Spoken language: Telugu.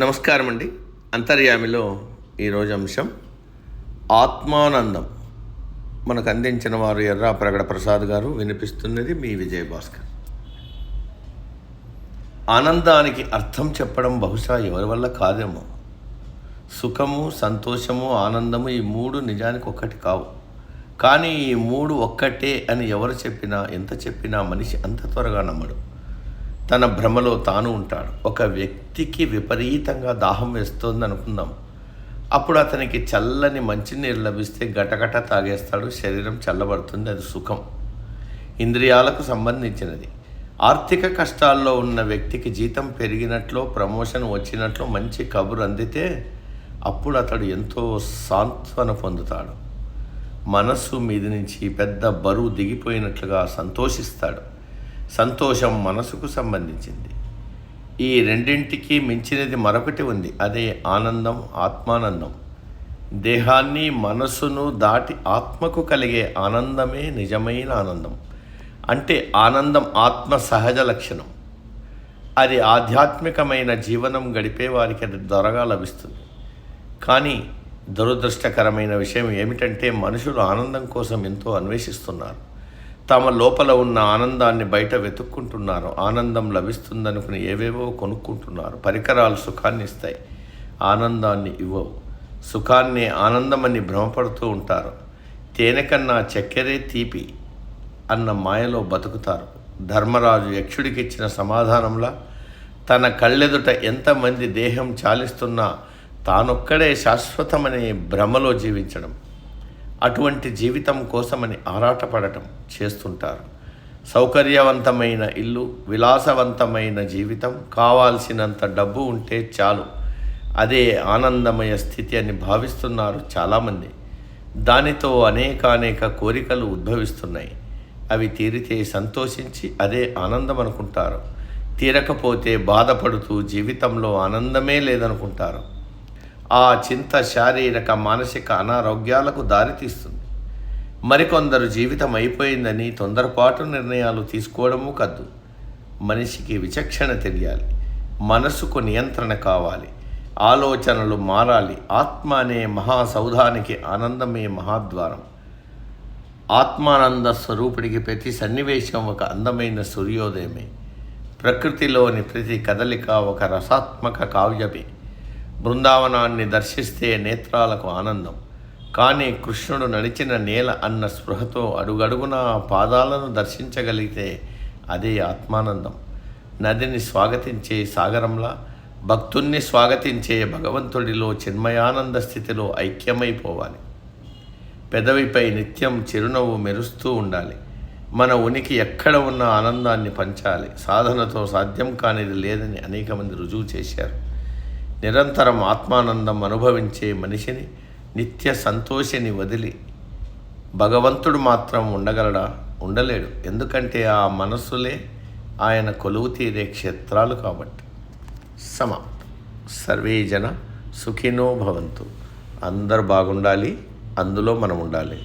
నమస్కారం అండి అంతర్యామిలో ఈరోజు అంశం ఆత్మానందం. మనకు అందించిన వారు ఎర్రా ప్రగడ ప్రసాద్ గారు వినిపిస్తున్నది మీ విజయ భాస్కర్. ఆనందానికి అర్థం చెప్పడం బహుశా ఎవరి వల్ల కాదేమో. సుఖము సంతోషము ఆనందము ఈ మూడు నిజానికి ఒక్కటి కావు. కానీ ఈ మూడు ఒక్కటే అని ఎవరు చెప్పినా ఎంత చెప్పినా మనిషి అంత త్వరగా నమ్మడు. తన భ్రమలో తాను ఉంటాడు. ఒక వ్యక్తికి విపరీతంగా దాహం వేస్తుంది అనుకుందాం. అప్పుడు అతనికి చల్లని మంచినీరు లభిస్తే గటగట తాగేస్తాడు. శరీరం చల్లబడుతుంది. అది సుఖం. ఇంద్రియాలకు సంబంధించినది. ఆర్థిక కష్టాల్లో ఉన్న వ్యక్తికి జీతం పెరిగినట్లు ప్రమోషన్ వచ్చినట్లు మంచి కబురు అందితే అప్పుడు అతడు ఎంతో సాంత్వన పొందుతాడు. మనస్సు మీద నుంచి పెద్ద బరువు దిగిపోయినట్లుగా సంతోషిస్తాడు. సంతోషం మనసుకు సంబంధించింది. ఈ రెండింటికి మించినది మరొకటి ఉంది. అదే ఆనందం ఆత్మానందం. దేహాన్ని మనస్సును దాటి ఆత్మకు కలిగే ఆనందమే నిజమైన ఆనందం. అంటే ఆనందం ఆత్మ సహజ లక్షణం. అది ఆధ్యాత్మికమైన జీవనం గడిపే వారికి అది త్వరగా లభిస్తుంది. కానీ దురదృష్టకరమైన విషయం ఏమిటంటే మనుషులు ఆనందం కోసం ఎంతో అన్వేషిస్తున్నారు. తమ లోపల ఉన్న ఆనందాన్ని బయట వెతుక్కుంటున్నారు. ఆనందం లభిస్తుందనుకుని ఏవేవో కొనుక్కుంటున్నారు. పరికరాలు సుఖాన్ని ఇస్తాయి. ఆనందాన్ని ఇవ్వవు. సుఖాన్ని ఆనందమని భ్రమపడుతూ ఉంటారు. తేనె కన్నా చక్కెరే తీపి అన్న మాయలో బతుకుతారు. ధర్మరాజు యక్షుడికిచ్చిన సమాధానంలా తన కళ్ళెదుట ఎంతమంది దేహం చాలిస్తున్నా తానొక్కడే శాశ్వతమనే భ్రమలో జీవించడం. అటువంటి జీవితం కోసమని ఆరాటపడటం చేస్తుంటారు. సౌకర్యవంతమైన ఇల్లు విలాసవంతమైన జీవితం కావాల్సినంత డబ్బు ఉంటే చాలు. అదే ఆనందమయ స్థితి అని భావిస్తున్నారు చాలామంది. దానితో అనేకానేక కోరికలు ఉద్భవిస్తున్నాయి. అవి తీరితే సంతోషించి అదే ఆనందం అనుకుంటారు తీరకపోతే బాధపడుతూ జీవితంలో ఆనందమే లేదనుకుంటారు. ఆ చింత శారీరక మానసిక అనారోగ్యాలకు దారితీస్తుంది మరికొందరు జీవితం అయిపోయిందని తొందరపాటు నిర్ణయాలు తీసుకోవడము కద్దు. మనిషికి విచక్షణ తెలియాలి. మనసుకు నియంత్రణ కావాలి. ఆలోచనలు మారాలి. ఆత్మ అనే మహాసౌధానికి ఆనందమే మహాద్వారం. ఆత్మానంద స్వరూపుడికి ప్రతి సన్నివేశం ఒక అందమైన సూర్యోదయమే. ప్రకృతిలోని ప్రతి కదలిక ఒక రసాత్మక కావ్యమే. బృందావనాన్ని దర్శిస్తే నేత్రాలకు ఆనందం. కానీ కృష్ణుడు నడిచిన నేల అన్న స్పృహతో అడుగడుగున పాదాలను దర్శించగలిగితే అదే ఆత్మానందం. నదిని స్వాగతించే సాగరంలా భక్తుణ్ణి స్వాగతించే భగవంతుడిలో చిన్మయానంద స్థితిలో ఐక్యమైపోవాలి. పెదవిపై నిత్యం చిరునవ్వు మెరుస్తూ ఉండాలి. మన ఉనికి ఎక్కడ ఉన్న ఆనందాన్ని పంచాలి. సాధనతో సాధ్యం కానిది లేదని అనేక మంది రుజువు చేశారు. నిరంతరం ఆత్మానందం అనుభవించే మనిషిని నిత్య సంతోషిని వదిలి భగవంతుడు మాత్రం ఉండగలడా? ఉండలేడు. ఎందుకంటే ఆ మనస్సులే ఆయన కొలువు తీరే క్షేత్రాలు కాబట్టి. సమాప్తం. సర్వే జన సుఖినో భవంతు. అందరు బాగుండాలి అందులో మనం ఉండాలి.